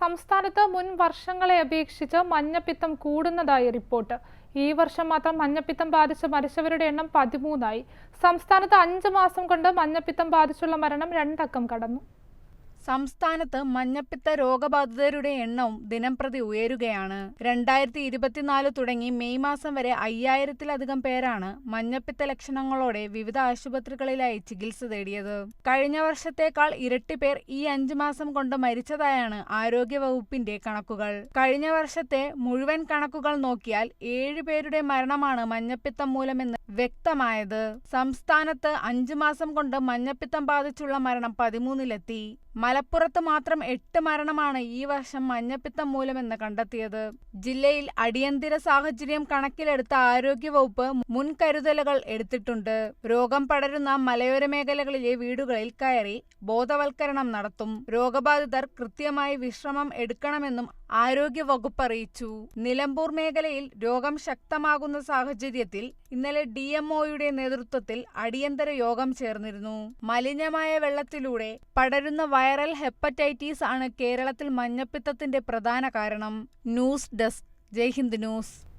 സംസ്ഥാനത്ത് മുൻ വർഷങ്ങളെ അപേക്ഷിച്ച് മഞ്ഞപ്പിത്തം കൂടുന്നതായി റിപ്പോർട്ട്. ഈ വർഷം മാത്രം മഞ്ഞപ്പിത്തം ബാധിച്ച് മരിച്ചവരുടെ എണ്ണം പതിമൂന്നായി. സംസ്ഥാനത്ത് അഞ്ച് മാസം കൊണ്ട് മഞ്ഞപ്പിത്തം ബാധിച്ചുള്ള മരണം രണ്ടക്കം കടന്നു. സംസ്ഥാനത്ത് മഞ്ഞപ്പിത്ത രോഗബാധിതരുടെ എണ്ണവും ദിനംപ്രതി ഉയരുകയാണ്. രണ്ടായിരത്തി ഇരുപത്തിനാല് തുടങ്ങി മെയ് മാസം വരെ അയ്യായിരത്തിലധികം പേരാണ് മഞ്ഞപ്പിത്ത ലക്ഷണങ്ങളോടെ വിവിധ ആശുപത്രികളിലായി ചികിത്സ തേടിയത്. കഴിഞ്ഞ വർഷത്തേക്കാൾ ഇരട്ടി പേർ ഈ അഞ്ചു മാസം കൊണ്ട് മരിച്ചതായാണ് ആരോഗ്യവകുപ്പിന്റെ കണക്കുകൾ. കഴിഞ്ഞ വർഷത്തെ മുഴുവൻ കണക്കുകൾ നോക്കിയാൽ ഏഴ് പേരുടെ മരണമാണ് മഞ്ഞപ്പിത്തം മൂലമെന്ന് വ്യക്തമായത് സംസ്ഥാനത്ത് അഞ്ചു മാസം കൊണ്ട് മഞ്ഞപ്പിത്തം ബാധിച്ചുള്ള മരണം പതിമൂന്നിലെത്തി. മലപ്പുറത്ത് മാത്രം എട്ട് മരണമാണ് ഈ വർഷം മഞ്ഞപ്പിത്തം മൂലമെന്ന് കണ്ടെത്തിയത്. ജില്ലയിൽ അടിയന്തര സാഹചര്യം കണക്കിലെടുത്ത ആരോഗ്യവകുപ്പ് മുൻകരുതലുകൾ എടുത്തിട്ടുണ്ട്. രോഗം പടരുന്ന മലയോര മേഖലകളിലെ വീടുകളിൽ കയറി ബോധവൽക്കരണം നടത്തും. രോഗബാധിതർ കൃത്യമായി വിശ്രമം എടുക്കണമെന്നും ആരോഗ്യവകുപ്പ് അറിയിച്ചു. നിലമ്പൂർ മേഖലയിൽ രോഗം ശക്തമാകുന്ന സാഹചര്യത്തിൽ ഇന്നലെ ഡി. എംഒയുടെ നേതൃത്വത്തിൽ അടിയന്തര യോഗം ചേർന്നിരുന്നു. മലിനമായ വെള്ളത്തിലൂടെ പടരുന്ന വൈറൽ ഹെപ്പറ്റൈറ്റിസ് ആണ് കേരളത്തിൽ മഞ്ഞപ്പിത്തത്തിന്റെ പ്രധാന കാരണം. News desk. ജയ്ഹിന്ദ് ന്യൂസ്.